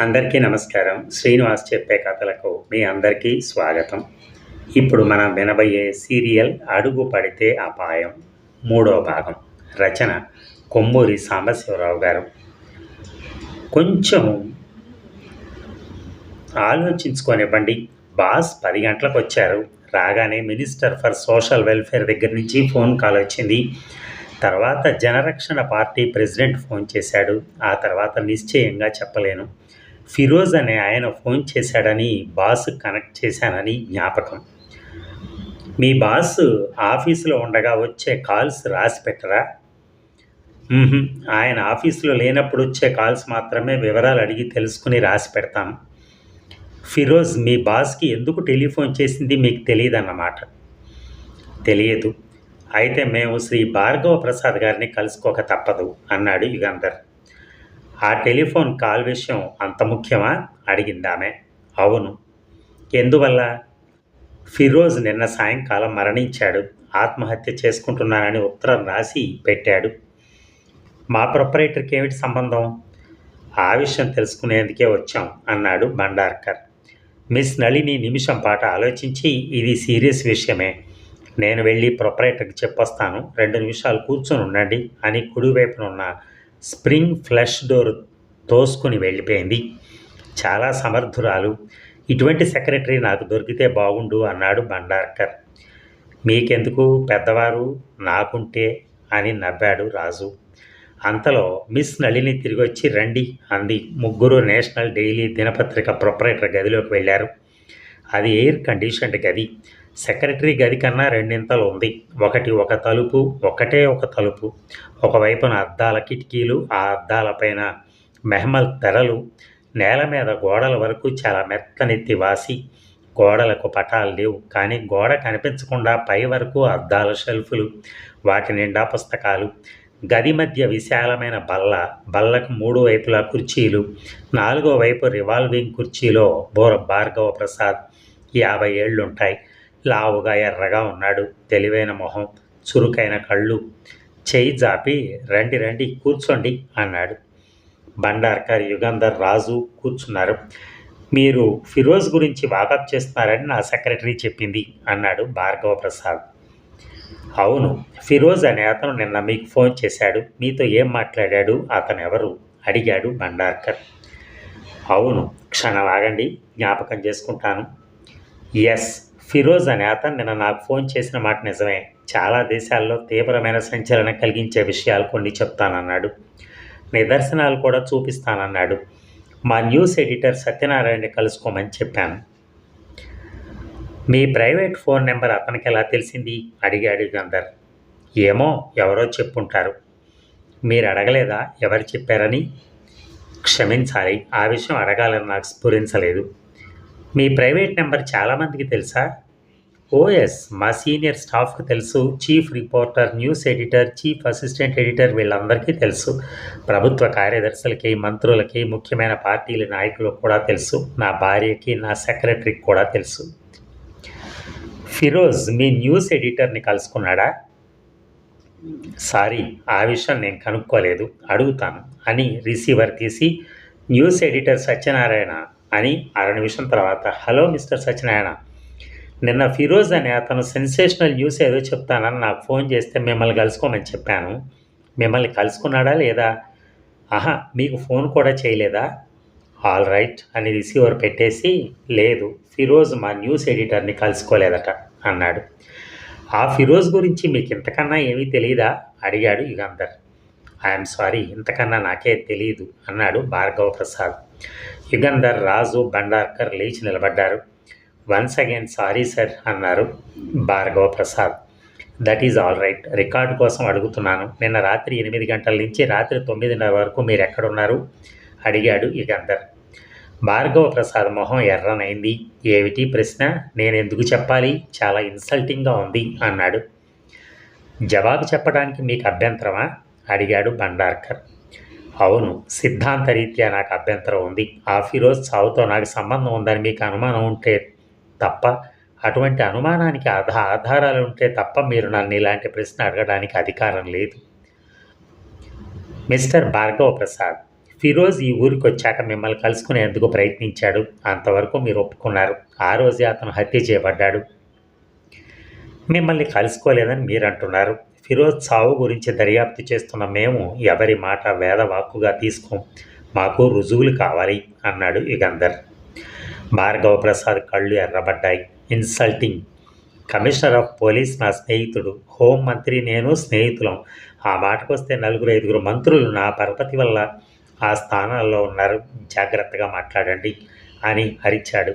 అందరికీ నమస్కారం. శ్రీనివాస్ చెప్పే కథలకు మీ అందరికీ స్వాగతం. ఇప్పుడు మనం వినబోయే సీరియల్ అడుగు పడితే అపాయం. మూడో భాగం. రచన కొమ్మూరి సాంబశివరావు గారు. కొంచెం ఆలోచించుకోనివ్వండి. బాస్ పది గంటలకు వచ్చారు. రాగానే మినిస్టర్ ఫర్ సోషల్ వెల్ఫేర్ దగ్గర నుంచి ఫోన్ కాల్ వచ్చింది. తర్వాత జనరక్షణ పార్టీ ప్రెసిడెంట్ ఫోన్ చేశాడు. ఆ తర్వాత నిశ్చయంగా చెప్పలేను. ఫిరోజ్ అనే ఆయన ఫోన్ చేశాడని బాస్ కనెక్ట్ చేశానని జ్ఞాపకం. మీ బాస్ ఆఫీసులో ఉండగా వచ్చే కాల్స్ రాసి పెట్టరా? ఆయన ఆఫీసులో లేనప్పుడు వచ్చే కాల్స్ మాత్రమే వివరాలు అడిగి తెలుసుకుని రాసి పెడతాం. ఫిరోజ్ మీ బాస్కి ఎందుకు టెలిఫోన్ చేసింది మీకు తెలియదన్నమాట? తెలియదు. అయితే మేము శ్రీ భార్గవ ప్రసాద్ గారిని కలుసుకోక తప్పదు అన్నాడు యుగంధర్. ఆ టెలిఫోన్ కాల్ విషయం అంత ముఖ్యమా? అడిగిందామె. అవును. ఎందువల్ల? ఫిరోజ్ నిన్న సాయంకాలం మరణించాడు. ఆత్మహత్య చేసుకుంటున్నానని ఉత్తరం రాసి పెట్టాడు. మా ప్రొపరేటర్కి ఏమిటి సంబంధం? ఆ విషయం తెలుసుకునేందుకే వచ్చాం అన్నాడు భండార్కర్ మిస్ నళిని నిమిషం పాట ఆలోచించి ఇది సీరియస్ విషయమే. నేను వెళ్ళి ప్రొపరేటర్కి చెప్పొస్తాను. రెండు నిమిషాలు కూర్చొని ఉండండి అని కుడివైపున ఉన్న స్ప్రింగ్ ఫ్లష్ డోర్ తోసుకుని వెళ్ళిపోయింది. చాలా సమర్థురాలు. ఇటువంటి సెక్రటరీ నాకు దొరికితే బాగుండు అన్నాడు భండార్కర్ మీకెందుకు పెద్దవారు? నాకుంటే అని నవ్వాడు రాజు. అంతలో మిస్ నళిని తిరిగి వచ్చి రండి అంది. ముగ్గురు నేషనల్ డైలీ దినపత్రిక ప్రొపరేటర్ గదిలోకి వెళ్ళారు. అది ఎయిర్ కండిషన్డ్ గది. సెక్రటరీ గది కన్నా రెండింతలు ఉంది. ఒకటి ఒక తలుపు ఒకటే ఒక తలుపు. ఒకవైపున అద్దాల కిటికీలు ఆ అద్దాలపైన మెహమల్ తెరలు. నేల మీద గోడల వరకు చాలా మెత్తనెత్తి వాసి గోడలకు పటాలు లేవు. కానీ గోడ కనిపించకుండా పై వరకు అద్దాల షెల్ఫులు వాటి నిండా పుస్తకాలు. గది మధ్య విశాలమైన బల్ల బల్లకు మూడు వైపులా కుర్చీలు నాలుగో వైపు రివాల్వింగ్ కుర్చీలో బోర భార్గవ ప్రసాద్ యాభై ఏళ్ళుంటాయి. లావుగా ఎర్రగా ఉన్నాడు. తెలివైన మొహం చురుకైన కళ్ళు. చేయి జాపి రండి రండి కూర్చోండి అన్నాడు. బండార్కర్ యుగంధర్ రాజు కూర్చున్నారు. మీరు ఫిరోజ్ గురించి వాకప్ చేస్తున్నారని నా సెక్రటరీ చెప్పింది అన్నాడు భార్గవ ప్రసాద్ అవును ఫిరోజ్ అనే అతను నిన్న మీకు ఫోన్ చేశాడు. మీతో ఏం మాట్లాడాడు? అతను ఎవరు? అడిగాడు భండార్కర్ అవును క్షణం ఆగండి జ్ఞాపకం చేసుకుంటాను. ఎస్ ఫిరోజ్ అనే అతను నిన్న నాకు ఫోన్ చేసిన మాట నిజమే. చాలా దేశాల్లో తీవ్రమైన సంచలనం కలిగించే విషయాలు కొన్ని చెప్తానన్నాడు. నిదర్శనాలు కూడా చూపిస్తానన్నాడు. మా న్యూస్ ఎడిటర్ సత్యనారాయణని కలుసుకోమని చెప్పాను. మీ ప్రైవేట్ ఫోన్ నెంబర్ అతనికి ఎలా తెలిసింది? అడిగాడు గంధర్. ఏమో ఎవరో చెప్పుంటారు. మీరు అడగలేదా? ఎవరు చెప్పారని? క్షమించాలి. ఆ విషయం అడగాలని నాకు స్ఫురించలేదు. మీ ప్రైవేట్ నెంబర్ చాలామందికి తెలుసా? ఓఎస్ మా సీనియర్ స్టాఫ్కి తెలుసు. Chief reporter news editor chief assistant editor వీళ్ళందరికీ తెలుసు. ప్రభుత్వ కార్యదర్శులకి మంత్రులకి ముఖ్యమైన పార్టీల నాయకులకు కూడా తెలుసు. నా భార్యకి నా సెక్రటరీకి కూడా తెలుసు. ఫిరోజ్ మీ న్యూస్ ఎడిటర్ని కలుసుకున్నాడా? సారీ ఆ విషయం నేను కనుక్కోలేదు. అడుగుతాను. అని రిసీవర్ తీసి న్యూస్ ఎడిటర్ సత్యనారాయణ అని అర నిమిషం తర్వాత హలో మిస్టర్ సత్యనారాయణ నిన్న ఫిరోజ్ అనే అతను సెన్సేషనల్ న్యూస్ ఏదో చెప్తానని నాకు ఫోన్ చేస్తే మిమ్మల్ని కలుసుకోమని చెప్పాను. మిమ్మల్ని కలుసుకున్నాడా లేదా? ఆహా మీకు ఫోన్ కూడా చేయలేదా? ఆల్ రైట్ అని రిసీవర్ పెట్టేసి లేదు ఫిరోజ్ మా న్యూస్ ఎడిటర్ని కలుసుకోలేదట అన్నాడు. ఆ ఫిరోజ్ గురించి మీకు ఇంతకన్నా ఏమీ తెలియదా అడిగాడు యుగంధర్. ఐఎమ్ సారీ ఇంతకన్నా నాకే తెలియదు అన్నాడు భార్గవ ప్రసాద్. యుగంధర్ రాజు భండార్కర్ లేచి నిలబడ్డారు. వన్స్ అగైన్ సారీ సార్ అన్నారు Bhargava Prasad. That is all right. Record కోసం అడుగుతున్నాను. నిన్న రాత్రి ఎనిమిది గంటల నుంచి రాత్రి తొమ్మిదిన్నర వరకు మీరు ఎక్కడున్నారు అడిగాడు యుగంధర్. భార్గవ ప్రసాద్ మొహం ఎర్రనైంది. ఏమిటి ప్రశ్న? నేను ఎందుకు చెప్పాలి? చాలా ఇన్సల్టింగ్గా ఉంది అన్నాడు. జవాబు చెప్పడానికి మీకు అభ్యంతరమా? అడిగాడు భండార్కర్ అవును సిద్ధాంత రీత్యా నాకు అభ్యంతరం ఉంది. ఆ ఫిరోజ్ చావుతో నాకు సంబంధం ఉందని మీకు అనుమానం ఉంటే తప్ప అటువంటి అనుమానానికి ఆధా ఆధారాలు ఉంటే తప్ప మీరు నన్ను ఇలాంటి ప్రశ్న అడగడానికి అధికారం లేదు. మిస్టర్ భార్గవ ప్రసాద్ ఫిరోజ్ ఈ ఊరికి వచ్చాక మిమ్మల్ని కలుసుకునేందుకు ప్రయత్నించాడు. అంతవరకు మీరు ఒప్పుకున్నారు. ఆ రోజే అతను హత్య చేయబడ్డాడు. మిమ్మల్ని కలుసుకోలేదని మీరు అంటున్నారు ఫిరోజ్ చావు గురించి దర్యాప్తు చేస్తున్న మేము ఎవరి మాట వేదవాక్కుగా తీసుకోం. మాకు రుజువులు కావాలి అన్నాడు యుగంధర్. భార్గవ ప్రసాద్ కళ్ళు ఎర్రబడ్డాయి. ఇన్సల్టింగ్. కమిషనర్ ఆఫ్ పోలీస్ నా స్నేహితుడు. హోం మంత్రి నేను స్నేహితులం. ఆ మాటకు వస్తే నలుగురు ఐదుగురు మంత్రులు నా పరపతి వల్ల ఆ స్థానాల్లో ఉన్నారు. జాగ్రత్తగా మాట్లాడండి అని అరిచాడు.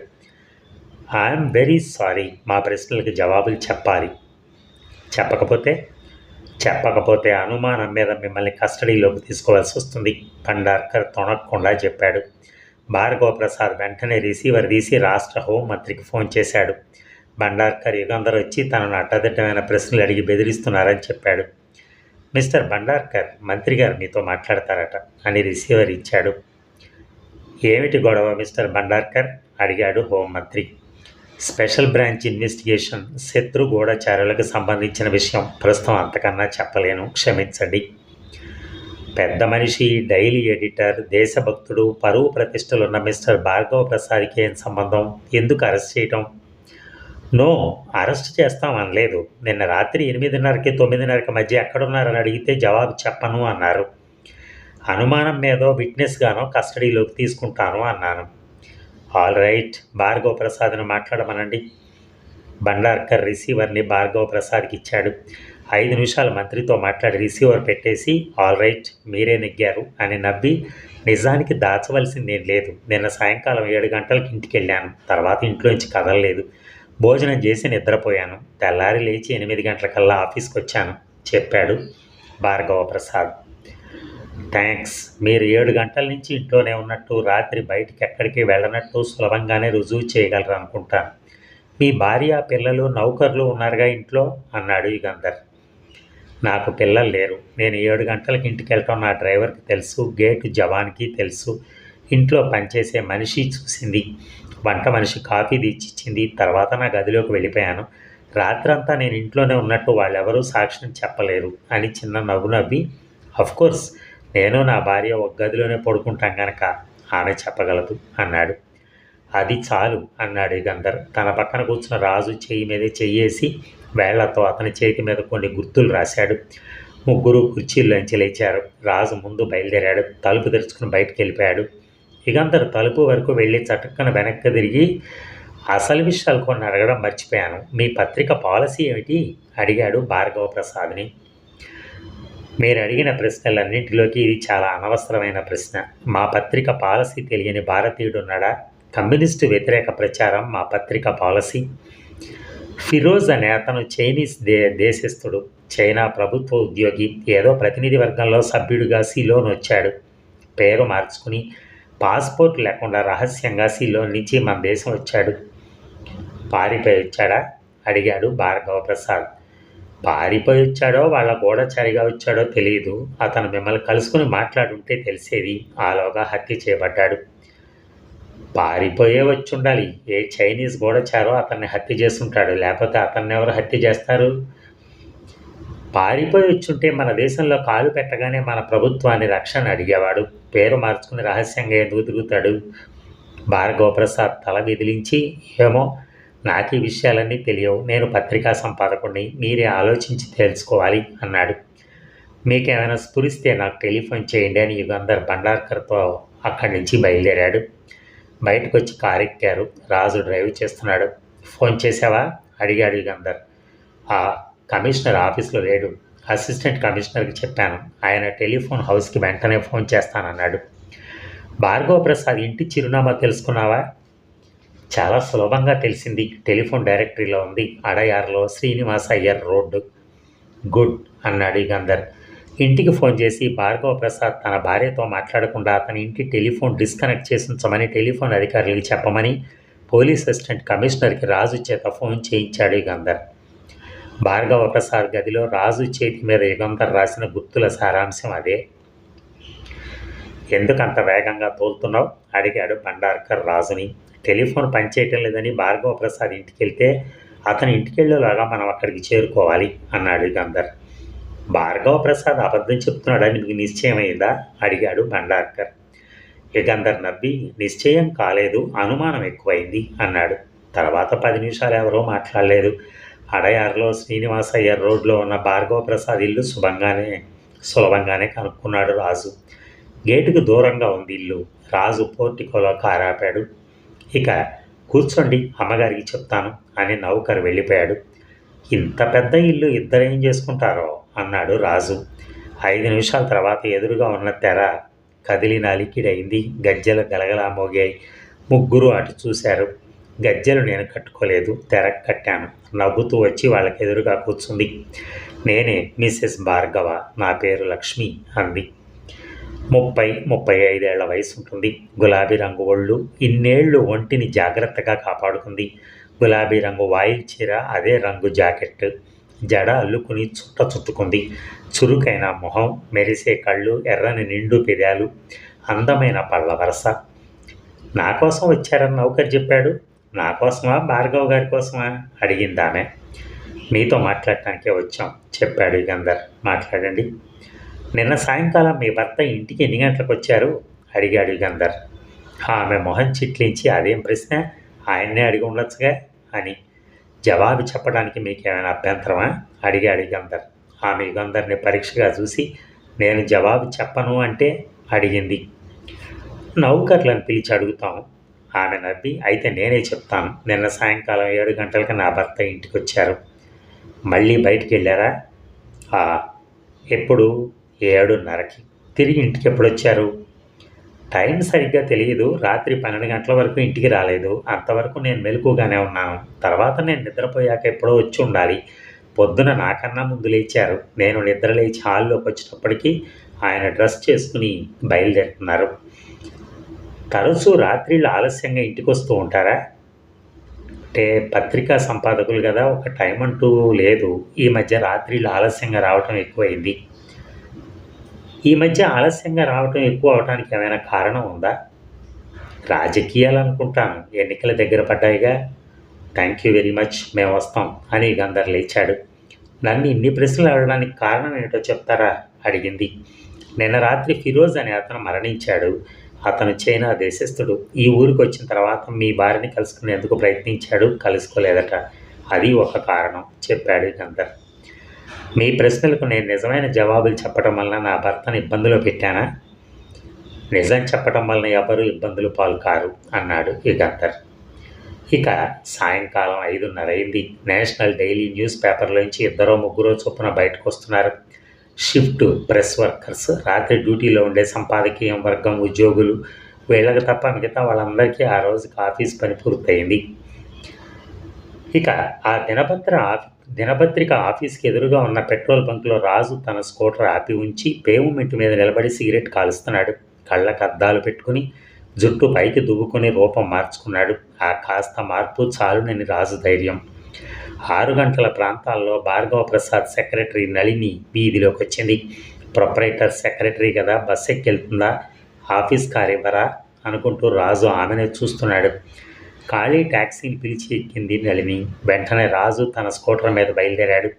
I'm very sorry. మా ప్రశ్నలకు జవాబులు చెప్పాలి. చెప్పకపోతే చెప్పకపోతే అనుమానం మీద మిమ్మల్ని కస్టడీలోకి తీసుకోవాల్సి వస్తుంది భండార్కర్ తొణక్కుండా చెప్పాడు. భార్గవ ప్రసాద్ వెంటనే రిసీవర్ తీసి రాష్ట్ర హోంమంత్రికి ఫోన్ చేశాడు. భండార్కర్ యుగంధర్ వచ్చి తనను అడ్డదిడ్డమైన ప్రశ్నలు అడిగి బెదిరిస్తున్నారని చెప్పాడు. మిస్టర్ భండార్కర్ మంత్రి గారు మీతో మాట్లాడతారట అని రిసీవర్ ఇచ్చాడు. ఏమిటి గొడవ మిస్టర్ భండార్కర్ అడిగాడు హోంమంత్రి. స్పెషల్ బ్రాంచ్ ఇన్వెస్టిగేషన్ శత్రు గూఢచారులకు సంబంధించిన విషయం ప్రస్తుతం అంతకన్నా చెప్పలేను. క్షమించండి. పెద్ద మనిషి డైలీ ఎడిటర్ దేశభక్తుడు పరువు ప్రతిష్టలున్న మిస్టర్ భార్గవ ప్రసాద్కి ఏం సంబంధం? ఎందుకు అరెస్ట్ చేయటం? నో అరెస్ట్ చేస్తాం అనలేదు నిన్న రాత్రి ఎనిమిదిన్నరకి తొమ్మిదిన్నరకి మధ్య ఎక్కడున్నారని అడిగితే జవాబు చెప్పను అన్నారు. అనుమానం మీదో విట్నెస్గానో కస్టడీలోకి తీసుకుంటాను అన్నాను. ఆల్ రైట్ భార్గవ ప్రసాద్ను మాట్లాడమనండి. బండార్కర్ రిసీవర్ని భార్గవ ప్రసాద్కి ఇచ్చాడు. ఐదు నిమిషాలు మంత్రితో మాట్లాడి రిసీవర్ పెట్టేసి ఆల్ రైట్ మీరే నెగ్గారు అని నవ్వి నిజానికి దాచవలసిందేం లేదు. నిన్న సాయంకాలం ఏడు గంటలకు ఇంటికి వెళ్ళాను తర్వాత ఇంట్లోంచి కదలలేదు. భోజనం చేసి నిద్రపోయాను. తెల్లారి లేచి ఎనిమిది గంటలకల్లా ఆఫీస్కి వచ్చాను చెప్పాడు భార్గవ ప్రసాద్ థ్యాంక్స్ మీరు ఏడు గంటల నుంచి ఇంట్లోనే ఉన్నట్టు రాత్రి బయటికి ఎక్కడికి వెళ్ళనట్టు సులభంగానే రుజువు చేయగలరు అనుకుంటాను. మీ భార్య పిల్లలు నౌకర్లు ఉన్నారుగా ఇంట్లో? అన్నాడు యుగంధర్. నాకు పిల్లలు లేరు. నేను ఏడు గంటలకు ఇంటికి వెళ్ళటం నా డ్రైవర్కి తెలుసు. గేటు జవాన్కి తెలుసు. ఇంట్లో పనిచేసే మనిషి చూసింది. వంట మనిషి కాఫీ తెచ్చిచ్చింది తర్వాత నా గదిలోకి వెళ్ళిపోయాను. రాత్రంతా నేను ఇంట్లోనే ఉన్నట్టు వాళ్ళెవరూ సాక్ష్యం చెప్పలేరు అని చిన్న నవ్వు నవ్వి కోర్స్ నేను నా భార్య ఒక గదిలోనే పడుకుంటాం గనక ఆమె చెప్పగలదు అన్నాడు. అది చాలు అన్నాడు గంధర్. తన పక్కన కూర్చున్న రాజు చెయ్యి మీద చెయ్యేసి వేళ్ళతో అతని చేతి మీద కొన్ని గుర్తులు రాశాడు. ముగ్గురు కుర్చీల్లోంచి లేచారు. రాజు ముందు బయలుదేరాడు. తలుపు తెరుచుకుని బయటకు వెళ్ళిపోయాడు. యుగంధర్ తలుపు వరకు వెళ్ళి చటుక్కన వెనక్కి తిరిగి అసలు విషయాలు కొన్ని అడగడం మర్చిపోయాను. మీ పత్రిక పాలసీ ఏమిటి? అడిగాడు భార్గవ ప్రసాద్ని మీరు అడిగిన ప్రశ్నలన్నింటిలోకి ఇది చాలా అనవసరమైన ప్రశ్న. మా పత్రిక పాలసీ తెలియని భారతీయుడు ఉన్నాడా? కమ్యూనిస్టు వ్యతిరేక ప్రచారం మా పత్రిక పాలసీ. ఫిరోజ్ అనే అతను చైనీస్ దే దేశస్థుడు. చైనా ప్రభుత్వ ఉద్యోగి. ఏదో ప్రతినిధి వర్గంలో సభ్యుడిగా సిలోన్ వచ్చాడు పేరు మార్చుకుని పాస్పోర్ట్ లేకుండా రహస్యంగా సిలోన్ నుంచి మన దేశం వచ్చాడు. పారిపోయి వచ్చాడా? అడిగాడు భార్గవ ప్రసాద్ పారిపోయి వచ్చాడో వాళ్ళ గూఢచారిగా వచ్చాడో తెలియదు అతను మిమ్మల్ని కలుసుకుని మాట్లాడుంటే తెలిసేది. ఆలోగా హత్య చేయబడ్డాడు. పారిపోయే వచ్చి ఉండాలి ఏ చైనీస్ గూఢచారో అతన్ని హత్య చేస్తుంటాడు లేకపోతే అతన్ని ఎవరు హత్య చేస్తారు? పారిపోయి వచ్చుంటే మన దేశంలో కాలు పెట్టగానే మన ప్రభుత్వాన్ని రక్షణ అడిగేవాడు. పేరు మార్చుకుని రహస్యంగా ఎందుకు తిరుగుతాడు? భార్గవ ప్రసాద్ తల విదిలించి ఏమో నాకు ఈ విషయాలన్నీ తెలియవు. నేను పత్రికా సంపాదకుడిని. మీరే ఆలోచించి తెలుసుకోవాలి అన్నాడు. మీకేమైనా స్ఫురిస్తే నాకు టెలిఫోన్ చేయండి అని యుగంధర్ భండార్కర్తో అక్కడి నుంచి బయలుదేరాడు. బయటకు వచ్చి కారు ఎక్కారు రాజు డ్రైవ్ చేస్తున్నాడు. ఫోన్ చేసావా అడిగాడు యుగంధర్. ఆ కమిషనర్ ఆఫీస్లో లేడు. అసిస్టెంట్ కమిషనర్కి చెప్పాను. ఆయన టెలిఫోన్ హౌస్కి వెంటనే ఫోన్ చేస్తానన్నాడు. భార్గవ ప్రసాద్ ఇంటి చిరునామా తెలుసుకున్నావా? చాలా సులభంగా తెలిసింది. టెలిఫోన్ డైరెక్టరీలో ఉంది. అడయార్లో శ్రీనివాస అయ్యర్ రోడ్డు. గుడ్ అన్నాడు యుగంధర్ ఇంటికి ఫోన్ చేసి భార్గవ ప్రసాద్ తన భార్యతో మాట్లాడకుండా అతని ఇంటి టెలిఫోన్ డిస్కనెక్ట్ చేసి ఉంచమని టెలిఫోన్ అధికారులకు చెప్పమని పోలీస్ అసిస్టెంట్ కమిషనర్కి రాజు చేత ఫోన్ చేయించాడు యుగంధర్ భార్గవ ప్రసాద్ గదిలో రాజు చేతి మీద యుగంధర్ రాసిన గుర్తుల సారాంశం అదే. ఎందుకంత వేగంగా తోలుతున్నావు? అడిగాడు భండార్కర్ రాజుని. టెలిఫోన్ పనిచేయటం లేదని భార్గవ ప్రసాద్ ఇంటికి వెళ్తే అతని ఇంటికి వెళ్ళేలాగా మనం అక్కడికి చేరుకోవాలి అన్నాడు యుగంధర్ భార్గవ ప్రసాద్ అబద్ధం చెప్తున్నాడని మీకు నిశ్చయమైందా? అడిగాడు భండార్కర్ యుగంధర్ నవ్వి నిశ్చయం కాలేదు అనుమానం ఎక్కువైంది అన్నాడు. తర్వాత పది నిమిషాలు ఎవరో మాట్లాడలేదు. అడయారులో శ్రీనివాసయ్య రోడ్లో ఉన్న భార్గవ ప్రసాద్ ఇల్లు శుభంగానే సులభంగానే కనుక్కున్నాడు రాజు. గేటుకు దూరంగా ఉంది ఇల్లు. రాజు పోర్టికోలో కారాపాడు. ఇక కూర్చోండి అమ్మగారికి చెప్తాను అని నౌకరు వెళ్ళిపోయాడు. ఇంత పెద్ద ఇల్లు ఇద్దరేం చేసుకుంటారో అన్నాడు రాజు. ఐదు నిమిషాల తర్వాత ఎదురుగా ఉన్న తెర కదిలిన అలికిడైంది గజ్జెలు గలగలా మోగాయి. ముగ్గురు అటు చూశారు. గజ్జెలు నేను కట్టుకోలేదు తెర కట్టాను. నవ్వుతూ వచ్చి వాళ్ళకి ఎదురుగా కూర్చుంది. నేనే మిస్సెస్ భార్గవ నా పేరు లక్ష్మి అంది. ముప్పై ముప్పై ఐదేళ్ళ వయసు ఉంటుంది. గులాబీ రంగు ఒళ్ళు ఇన్నేళ్ళు ఒంటిని జాగ్రత్తగా కాపాడుకుంది. గులాబీ రంగు వాయిల్ చీర అదే రంగు జాకెట్. జడ అల్లుకుని చుట్ట చుట్టుకుంది. చురుకైన మొహం మెరిసే కళ్ళు ఎర్రని నిండు పెదాలు అందమైన పళ్ళ వరస. నా కోసం వచ్చారని నౌకర్ చెప్పాడు. నా కోసమా? భార్గవ్ గారి కోసమా? అడిగింది ఆమె మీతో మాట్లాడటానికే వచ్చాం చెప్పాడు యుగంధర్ మాట్లాడండి. నిన్న సాయంకాలం మీ భర్త ఇంటికి ఎన్ని గంటలకు వచ్చారు? అడిగాడు గంధర్. ఆమె మొహం చిట్లించి అదేం ప్రశ్న? ఆయన్నే అడిగి ఉండొచ్చుగా? అని. జవాబు చెప్పడానికి మీకు ఏమైనా అభ్యంతరమా? అడిగాడు గంధర్. ఆమె గంధర్ని పరీక్షగా చూసి నేను జవాబు చెప్పను అంటే అడిగింది. నౌకర్లను పిలిచి అడుగుతాం ఆమె నవ్వి అయితే నేనే చెప్తాను. నిన్న సాయంకాలం ఏడు గంటలకు నా భర్త ఇంటికి వచ్చారు. మళ్ళీ బయటికి వెళ్ళారా? ఎప్పుడు? ఏడున్నరకి. తిరిగి ఇంటికి ఎప్పుడొచ్చారు? టైం సరిగ్గా తెలియదు. రాత్రి పన్నెండు గంటల వరకు ఇంటికి రాలేదు. అంతవరకు నేను మెలకుగానే ఉన్నాను. తర్వాత నేను నిద్రపోయాక ఎప్పుడో వచ్చి ఉండాలి. పొద్దున నాకన్నా ముందు లేచారు. నేను నిద్ర లేచి హాల్లోకి వచ్చినప్పటికీ ఆయన డ్రెస్ చేసుకుని బయలుదేరుతున్నారు. తరచూ రాత్రిళ్ళు ఆలస్యంగా ఇంటికి వస్తూ ఉంటారా? అంటే పత్రికా సంపాదకులు కదా ఒక టైం అంటూ లేదు. ఈ మధ్య రాత్రిళ్ళు ఆలస్యంగా రావటం ఎక్కువైంది. ఈ మధ్య ఆలస్యంగా రావటం ఎక్కువ అవడానికి ఏమైనా కారణం ఉందా? రాజకీయాలు అనుకుంటాను ఎన్నికల దగ్గర పడ్డాయిగా. Thank you very much. మేము వస్తాం అని గందర్ లేచాడు. నన్ను ఇన్ని ప్రశ్నలు అడగడానికి కారణం ఏంటో చెప్తారా? అడిగింది. నిన్న రాత్రి ఫిరోజ్ అనే అతను మరణించాడు. అతను చైనా దేశస్థుడు. ఈ ఊరికి వచ్చిన తర్వాత మీ భార్యని కలుసుకునేందుకు ప్రయత్నించాడు. కలుసుకోలేదట. అది ఒక కారణం చెప్పాడు గంధర్. మీ ప్రశ్నలకు నేను నిజమైన జవాబులు చెప్పడం వలన నా భర్తను ఇబ్బందులు పెట్టానా? నిజం చెప్పడం వలన ఎవరు ఇబ్బందులు పాల్కారు? అన్నాడు అన్నాడు యుగంధర్. ఇక సాయంకాలం ఐదున్నర అయింది. నేషనల్ డైలీ న్యూస్ పేపర్లోంచి ఇద్దరో ముగ్గురో చొప్పున బయటకు వస్తున్నారు షిఫ్ట్ ప్రెస్ వర్కర్స్ రాత్రి డ్యూటీలో ఉండే సంపాదకీయం వర్గం ఉద్యోగులు వీళ్ళకి తప్ప మిగతా వాళ్ళందరికీ ఆ రోజుకి ఆఫీస్ పని పూర్తయింది. ఇక ఆ దినపత్ర ఆఫీస్ దినపత్రిక ఆఫీస్కి ఎదురుగా ఉన్న పెట్రోల్ బంక్లో రాజు తన స్కూటర్ ఆపి ఉంచి పేవ్మెంట్ మీద నిలబడి సిగరెట్ కాలుస్తున్నాడు. కళ్ళకు అద్దాలు పెట్టుకుని జుట్టు పైకి దువ్వుకొని రూపం మార్చుకున్నాడు. ఆ కాస్త మార్పు చాలునని రాజు ధైర్యం. ఆరు గంటల ప్రాంతాల్లో భార్గవ ప్రసాద్ సెక్రటరీ నళిని వీధిలోకి వచ్చింది. ప్రొపరేటర్ సెక్రటరీ కదా బస్ ఎక్కెళ్తుందా? ఆఫీస్ కార్ ఇవ్వరా అనుకుంటూ రాజు ఆమెనే చూస్తున్నాడు. ఖాళీ ట్యాక్సీని పిలిచి ఎక్కింది నలిని వెంటనే రాజు తన స్కూటర్ మీద బయలుదేరాడు.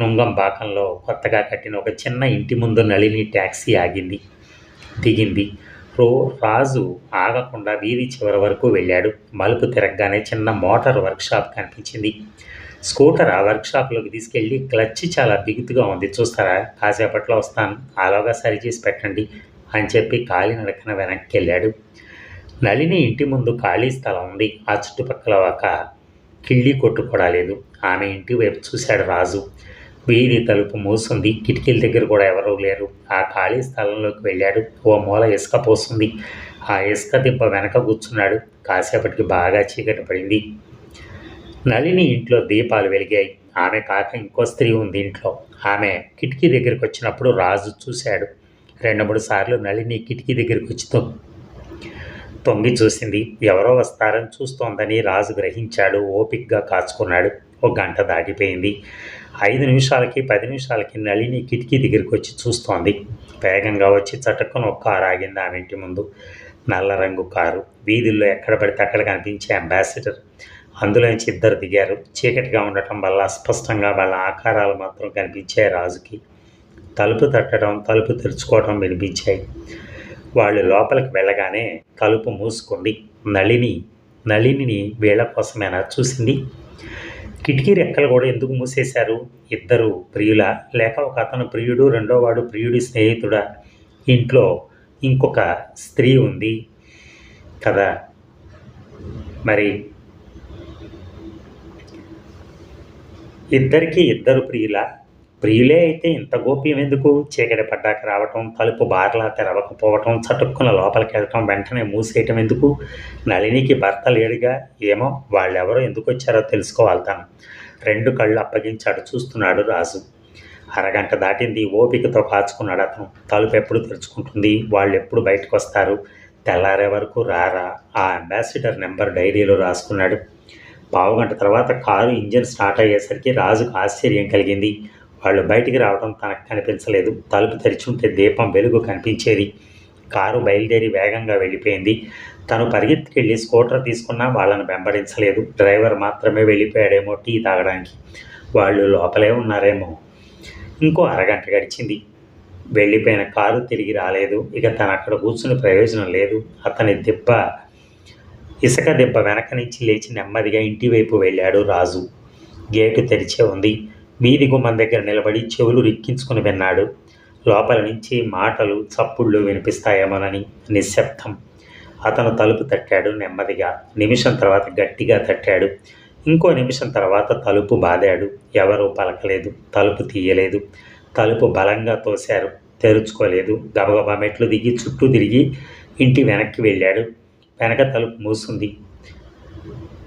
నుంగం బాకంలో కొత్తగా కట్టిన ఒక చిన్న ఇంటి ముందు నళిని ట్యాక్సీ ఆగింది. దిగింది. రో రాజు ఆగకుండా వీధి చివరి వరకు వెళ్ళాడు. మలుపు తిరగగానే చిన్న మోటార్ వర్క్షాప్ కనిపించింది. స్కూటర్ ఆ వర్క్షాప్లోకి తీసుకెళ్ళి క్లచ్ చాలా బిగుతుగా ఉంది. చూస్తారా? కాసేపట్లో వస్తాను. ఆలోగా సరిచేసి పెట్టండి అని చెప్పి కాలినడకన వెనక్కి వెళ్ళాడు. నళిని ఇంటి ముందు ఖాళీ స్థలం ఉంది. ఆ చుట్టుపక్కల ఒక కిళ్ళి కొట్టు కూడా లేదు ఆమె ఇంటి వైపు చూశాడు రాజు. వీధి తలుపు మూసుంది. కిటికీల దగ్గర కూడా ఎవరూ లేరు. ఆ ఖాళీ స్థలంలోకి వెళ్ళాడు. ఓ మూల ఇసుక పోస్తుంది ఆ ఇసుక దిబ్బ వెనక కూర్చున్నాడు. కాసేపటికి బాగా చీకటి పడింది. నళిని ఇంట్లో దీపాలు వెలిగాయి. ఆమె కాక ఇంకో స్త్రీ ఉంది ఇంట్లో. ఆమె కిటికీ దగ్గరికి వచ్చినప్పుడు రాజు చూశాడు. రెండు మూడు సార్లు నళిని కిటికీ దగ్గరికి వచ్చి తొంగి చూసింది. ఎవరో వస్తారని చూస్తోందని రాజు గ్రహించాడు. ఓపిక్గా కాచుకున్నాడు. ఒక గంట దాటిపోయింది. ఐదు నిమిషాలకి పది నిమిషాలకి నళిని కిటికీ దగ్గరికి వచ్చి చూస్తోంది. వేగంగా వచ్చి చటుక్కున ఒక కారు ఆగింది ఆమె ఇంటి ముందు. నల్ల రంగు కారు. వీధుల్లో ఎక్కడ పడితే అక్కడ కనిపించే అంబాసిడర్. అందులోంచి ఇద్దరు దిగారు. చీకటిగా ఉండటం వల్ల స్పష్టంగా వాళ్ళ ఆకారాలు మాత్రం కనిపించాయి రాజుకి. తలుపు తట్టడం తలుపు తెరుచుకోవడం వినిపించాయి. వాళ్ళు లోపలికి వెళ్ళగానే తలుపు మూసుకుంది నళిని నళినిని వీళ్ళ కోసమేనా చూసింది. కిటికీ రెక్కలు కూడా ఎందుకు మూసేశారు? ఇద్దరు ప్రియుల లేక ఒక అతను ప్రియుడు రెండో వాడు ప్రియుడి స్నేహితుడా. ఇంట్లో ఇంకొక స్త్రీ ఉంది కదా? మరి ఇద్దరికి ఇద్దరు ప్రియుల ప్రియులే అయితే ఇంత గోప్యం ఎందుకు? చీకటి పడ్డాక రావటం తలుపు బార్లా తెరవకపోవటం చటుక్కున లోపలికి వెళ్ళటం వెంటనే మూసేయటం ఎందుకు? నళినికి భర్త లేడుగా? ఏమో వాళ్ళెవరో ఎందుకు వచ్చారో తెలుసుకోవాలి తను. రెండు కళ్ళు అప్పగించి అటు చూస్తున్నాడు రాజు. అరగంట దాటింది ఓపికతో కాచుకున్నాడు అతను. తలుపు ఎప్పుడు తెరుచుకుంటుంది? వాళ్ళు ఎప్పుడు బయటకు వస్తారు తెల్లారే వరకు రారా? ఆ అంబాసిడర్ నెంబర్ డైరీలో రాసుకున్నాడు. పావుగంట తర్వాత కారు ఇంజిన్ స్టార్ట్ అయ్యేసరికి రాజుకు ఆశ్చర్యం కలిగింది. వాళ్ళు బయటికి రావడం తనకు కనిపించలేదు. తలుపు తెరిచుంటే దీపం వెలుగు కనిపించేది. కారు బయలుదేరి వేగంగా వెళ్ళిపోయింది. తను పరిగెత్తుకెళ్ళి స్కూటర్ తీసుకున్నా వాళ్ళని వెంబడించలేదు. డ్రైవర్ మాత్రమే వెళ్ళిపోయాడేమో టీ తాగడానికి. వాళ్ళు లోపలే ఉన్నారేమో. ఇంకో అరగంట గడిచింది. వెళ్ళిపోయిన కారు తిరిగి రాలేదు. ఇక తను అక్కడ కూర్చుని ప్రయోజనం లేదు. అతని దెబ్బ ఇసుక దెబ్బ వెనక నుంచి లేచి నెమ్మదిగా ఇంటి వైపు వెళ్ళాడు రాజు. గేటు తెరిచే ఉంది. వీధి గుమ్మం దగ్గర నిలబడి చెవులు రిక్కించుకుని విన్నాడు. లోపల నుంచి మాటలు చప్పుళ్ళు వినిపిస్తాయేమోనని నిశ్శబ్దం. అతను తలుపు తట్టాడు నెమ్మదిగా. నిమిషం తర్వాత గట్టిగా తట్టాడు. ఇంకో నిమిషం తర్వాత తలుపు బాదాడు. ఎవరూ పలకలేదు. తలుపు తీయలేదు. తలుపు బలంగా తోశారు. తెరుచుకోలేదు. గబగబా మెట్లు దిగి చుట్టూ తిరిగి ఇంటి వెనక్కి వెళ్ళాడు. వెనక తలుపు మూసుంది.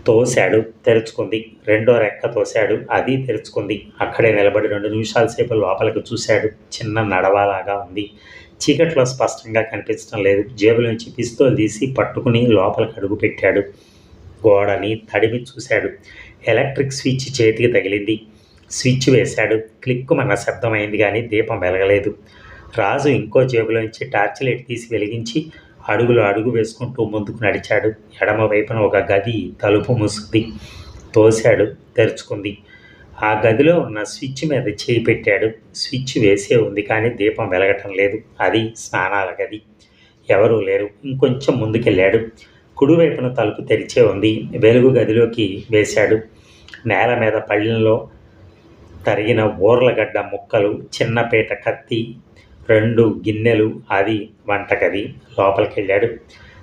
తోశాడు తెరుచుకుంది. రెండో రెక్క తోశాడు అది తెరుచుకుంది. అక్కడే నిలబడి రెండు నిమిషాల సేపు లోపలికి చూశాడు. చిన్న నడవలాగా ఉంది. చీకట్లో స్పష్టంగా కనిపించడం లేదు. జేబులోంచి పిస్తోలు తీసి పట్టుకుని లోపలికి అడుగు పెట్టాడు. గోడని తడిమి చూశాడు. ఎలక్ట్రిక్ స్విచ్ చేతికి తగిలింది. స్విచ్ వేశాడు. క్లిక్కుమన్న శబ్దమైంది కానీ దీపం వెలగలేదు. రాజు ఇంకో జేబులోంచి టార్చ్ లైట్ తీసి వెలిగించి అడుగులు అడుగు వేసుకుంటూ ముందుకు నడిచాడు. ఎడమ వైపున ఒక గది తలుపు మూసుకుంది. తోశాడు తెరుచుకుంది. ఆ గదిలో ఉన్న స్విచ్ మీద చేయి పెట్టాడు. స్విచ్ వేసే ఉంది కానీ దీపం వెలగటం లేదు. అది స్నానాల గది. ఎవరూ లేరు. ఇంకొంచెం ముందుకెళ్ళాడు. కుడివైపున తలుపు తెరిచే ఉంది. వెలుగు గదిలోకి వేశాడు. నేల మీద పళ్ళెంలో తరిగిన ఊర్లగడ్డ ముక్కలు చిన్నపేట కత్తి రెండు గిన్నెలు అది వంటగది లోపలికి వెళ్ళాడు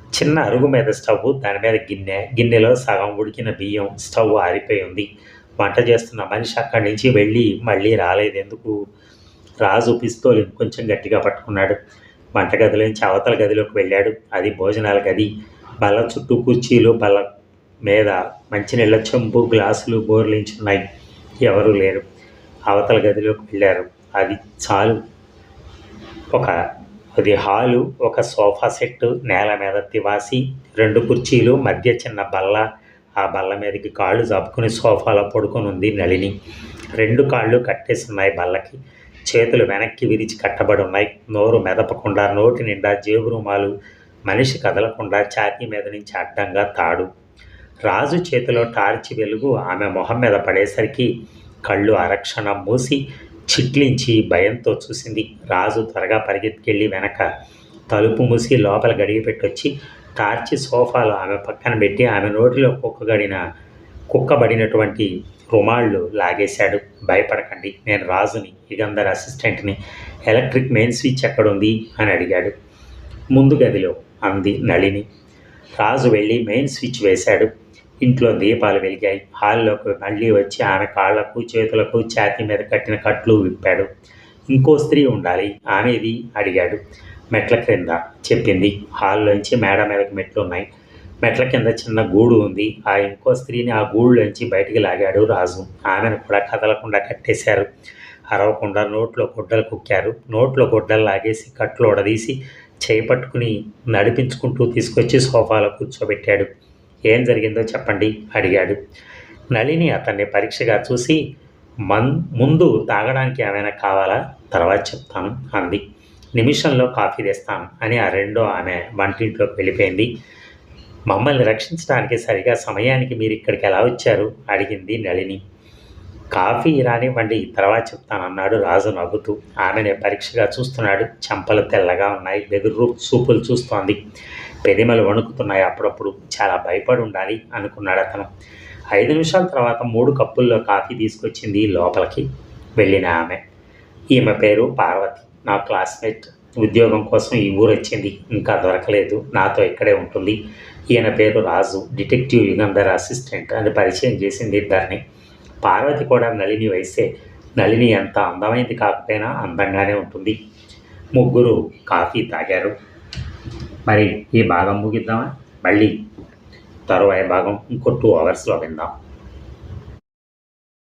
చిన్న అరుగు మీద స్టవ్ దాని మీద గిన్నె. గిన్నెలో సగం ఉడికిన బియ్యం స్టవ్ ఆరిపోయి ఉంది. వంట చేస్తున్న మనిషి అక్కడి నుంచి వెళ్ళి మళ్ళీ రాలేదు. ఎందుకు? రాజు పిస్తోలు ఇంకొంచెం గట్టిగా పట్టుకున్నాడు. వంటగదిలోంచి అవతల గదిలోకి వెళ్ళాడు. అది భోజనాల గది. బల్ల చుట్టూ కుర్చీలు బల్ల మీద మంచినీళ్ళ చెంబు గ్లాసులు బోర్లించున్నాయి ఎవరూ లేరు. అవతల గదిలోకి వెళ్ళారు. అది చాలు. ఒక అది హాలు ఒక సోఫా సెట్ నేల మీద తివాసి రెండు కుర్చీలు మధ్య చిన్న బల్ల. ఆ బల్ల మీదకి కాళ్ళు జాపుకుని సోఫాలో పడుకొని ఉంది నళిని. రెండు కాళ్ళు కట్టేసి ఉన్నాయి బల్లకి. చేతులు వెనక్కి విరిచి కట్టబడి ఉన్నాయి నోరు మెదపకుండా నోటి నిండా జేబు రుమాలు మనిషి కదలకుండా ఛాతీ మీద నుంచి అడ్డంగా తాడు. రాజు చేతిలో టార్చి వెలుగు ఆమె మొహం మీద పడేసరికి కళ్ళు అరక్షణం మూసి చిట్లించి భయంతో చూసింది. రాజు త్వరగా పరిగెత్తుకెళ్ళి వెనక తలుపు మూసి లోపల గడిగి పెట్టొచ్చి టార్చి సోఫాలో ఆమె పక్కన పెట్టి ఆమె నోటిలో కుక్కగడిన కుక్కబడినటువంటి రుమాళ్ళు లాగేశాడు. భయపడకండి నేను రాజుని ఇగందర్ అసిస్టెంట్ని ఎలక్ట్రిక్ మెయిన్ స్విచ్ ఎక్కడుంది? అని అడిగాడు. ముందు గదిలో అంది నళిని. రాజు వెళ్ళి మెయిన్ స్విచ్ వేశాడు. ఇంట్లో దీపాలు వెలిగాయి. హాల్లోకి మళ్ళీ వచ్చి ఆమె కాళ్ళకు చేతులకు ఛాతీ మీద కట్టిన కట్లు విప్పాడు. ఇంకో స్త్రీ ఉండాలి ఆమెది అడిగాడు. మెట్ల క్రింద చెప్పింది. హాల్లోంచి మేడ మీదకి మెట్లు ఉన్నాయి మెట్ల కింద చిన్న గూడు ఉంది. ఆ ఇంకో స్త్రీని ఆ గూడులోంచి బయటికి లాగాడు రాజు. ఆమెను కూడా కదలకుండా కట్టేశారు. అరవకుండా నోట్లో గుడ్డలు కుక్కారు. నోట్లో గుడ్డలు లాగేసి కట్లు ఉడదీసి చేయి నడిపించుకుంటూ తీసుకొచ్చి సోఫాలో కూర్చోబెట్టాడు. ఏం జరిగిందో చెప్పండి అడిగాడు. నళిని అతన్ని పరీక్షగా చూసి మన్ ముందు తాగడానికి ఏమైనా కావాలా? తర్వాత చెప్తాను అంది. నిమిషంలో కాఫీ తెస్తాను అని ఆ రెండో ఆమె వంటింట్లోకి వెళ్ళిపోయింది. మమ్మల్ని రక్షించడానికి సరిగా సమయానికి మీరు ఇక్కడికి ఎలా వచ్చారు? అడిగింది నళిని. కాఫీ రానివ్వండి తర్వాత చెప్తానన్నాడు రాజు నవ్వుతూ. ఆమెనే పరీక్షగా చూస్తున్నాడు. చెంపలు తెల్లగా ఉన్నాయి. బెదురు చూపులు చూస్తోంది. పెదిమలు వణుకుతున్నాయి అప్పుడప్పుడు. చాలా భయపడి ఉండాలి అనుకున్నాడు అతను. ఐదు నిమిషాల తర్వాత మూడు కప్పుల్లో కాఫీ తీసుకొచ్చింది లోపలికి వెళ్ళిన ఆమె. ఈమె పేరు పార్వతి. నా క్లాస్మేట్ ఉద్యోగం కోసం ఈ ఊరు వచ్చింది ఇంకా దొరకలేదు. నాతో ఇక్కడే ఉంటుంది. ఈయన పేరు రాజు. డిటెక్టివ్ యుగంధర్ అసిస్టెంట్ అని పరిచయం చేసింది ఇద్దరిని. పార్వతి కూడా నళిని వయసే. నళిని ఎంత అందమైంది కాకపోయినా అందంగానే ఉంటుంది. ముగ్గురు కాఫీ తాగారు. మరి ఈ భాగం ముగిద్దామా? మళ్ళీ తరువాయి భాగం ఇంకో టూ అవర్స్లో విందాం.